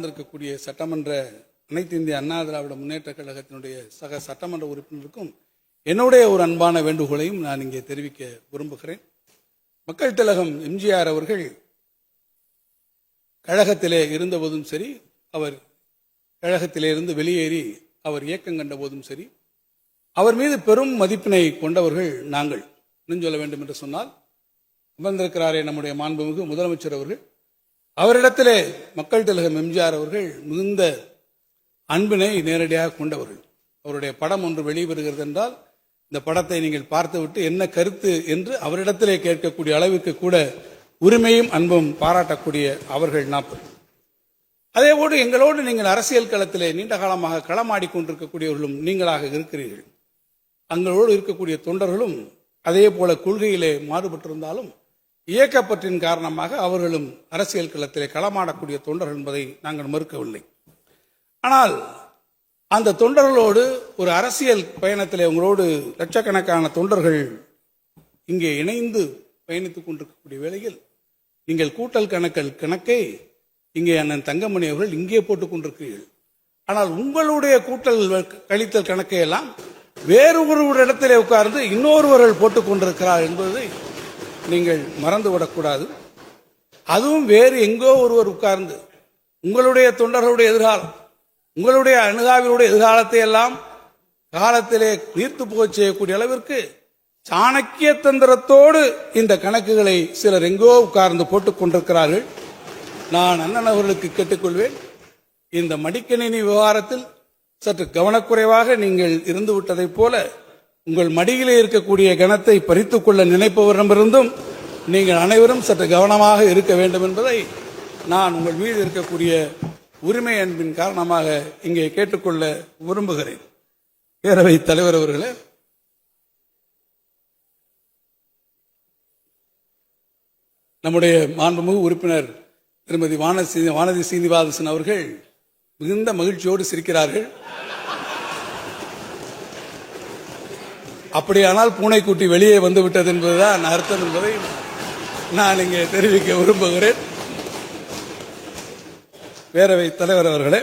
இருக்கக்கூடிய சட்டமன்ற அனைத்து இந்திய அண்ணா திராவிட முன்னேற்ற கழகத்தினுடைய சக சட்டமன்ற உறுப்பினருக்கும் என்னுடைய ஒரு அன்பான வேண்டுகோளையும் நான் இங்கே தெரிவிக்க விரும்புகிறேன். மக்கள் திலகம் எம்ஜிஆர் அவர்கள் கழகத்திலே இருந்தபோதும் சரி அவர் கழகத்திலே இருந்து வெளியேறி அவர் இயக்கம் கண்ட போதும் சரி அவர் மீது பெரும் மதிப்பினை கொண்டவர்கள் நாங்கள். இன்னும் சொல்ல வேண்டும் என்று சொன்னால் அமர்ந்திருக்கிறாரே நம்முடைய மாண்புமிகு முதலமைச்சர் அவர்கள். அவரிடத்திலே மக்கள் திலகம் எம்ஜிஆர் அவர்கள் மிகுந்த அன்பினை நேரடியாக கொண்டவர்கள். அவருடைய படம் ஒன்று வெளிவருகிறது என்றால் இந்த படத்தை நீங்கள் பார்த்துவிட்டு என்ன கருத்து என்று அவரிடத்திலே கேட்கக்கூடிய அளவிற்கு கூட உரிமையும் அன்பும் பாராட்டக்கூடிய அவர்கள் நாற்பது. அதேபோடு எங்களோடு நீங்கள் அரசியல் களத்திலே நீண்ட காலமாக களமாடி கொண்டிருக்கக்கூடியவர்களும் நீங்களாக இருக்கிறீர்கள். அங்களோடு இருக்கக்கூடிய தொண்டர்களும் அதே போல கொள்கையிலே மாறுபட்டிருந்தாலும் இயக்கப்பற்றின் காரணமாக அவர்களும் அரசியல் களத்திலே களமாடக்கூடிய தொண்டர்கள் என்பதை நாங்கள் மறுக்கவில்லை. ஆனால் அந்த தொண்டர்களோடு ஒரு அரசியல் பயணத்திலே உங்களோடு லட்சக்கணக்கான தொண்டர்கள் இங்கே இணைந்து பயணித்துக் கொண்டிருக்கக்கூடிய வேளையில் நீங்கள் கூட்டல் கணக்கல் கணக்கை இங்கே அண்ணன் தங்கமணி அவர்கள் இங்கே போட்டுக் கொண்டிருக்கிறீர்கள். ஆனால் உங்களுடைய கூட்டல் கழித்தல் கணக்கை எல்லாம் வேறு ஒரு இடத்திலே உட்கார்ந்து இன்னொருவர்கள் போட்டுக் கொண்டிருக்கிறார் என்பதை நீங்கள் மறந்து விடக்கூடாது. அதுவும் வேறு எங்கோ ஒருவர் உட்கார்ந்து உங்களுடைய தொண்டர்களுடைய எதிர்காலம் உங்களுடைய அணுகாவினுடைய எதிர்காலத்தை எல்லாம் காலத்திலே நீர்த்து போகச் செய்யக்கூடிய அளவிற்கு சாணக்கிய தந்திரத்தோடு இந்த கணக்குகளை சிலர் எங்கோ உட்கார்ந்து போட்டுக் கொண்டிருக்கிறார்கள். நான் அண்ணன் அவர்களுக்கு கேட்டுக்கொள்வேன். இந்த மடிக்கணினி விவகாரத்தில் சற்று கவனக்குறைவாக நீங்கள் இருந்து விட்டதைப் போல உங்கள் மடியிலே இருக்கக்கூடிய கணத்தை பறித்துக் கொள்ள நினைப்பவரிடமிருந்தும் நீங்கள் அனைவரும் சற்று கவனமாக இருக்க வேண்டும் என்பதை நான் உங்கள் மீது இருக்கக்கூடிய உரிமை அன்பின் காரணமாக இங்கே கேட்டுக்கொள்ள விரும்புகிறேன். பேரவை தலைவர் அவர்களே நம்முடைய மாண்புமிகு உறுப்பினர் திருமதி வானதி வானதி சீனிவாசன் அவர்கள் மிகுந்த மகிழ்ச்சியோடு சிரிக்கிறார்கள். அப்படியானால் பூனைக்குட்டி வெளியே வந்து விட்டது என்பதுதான் அர்த்தம் என்பதை நான் இங்கே தெரிவிக்க விரும்புகிறேன். பேரவை தலைவர் அவர்களே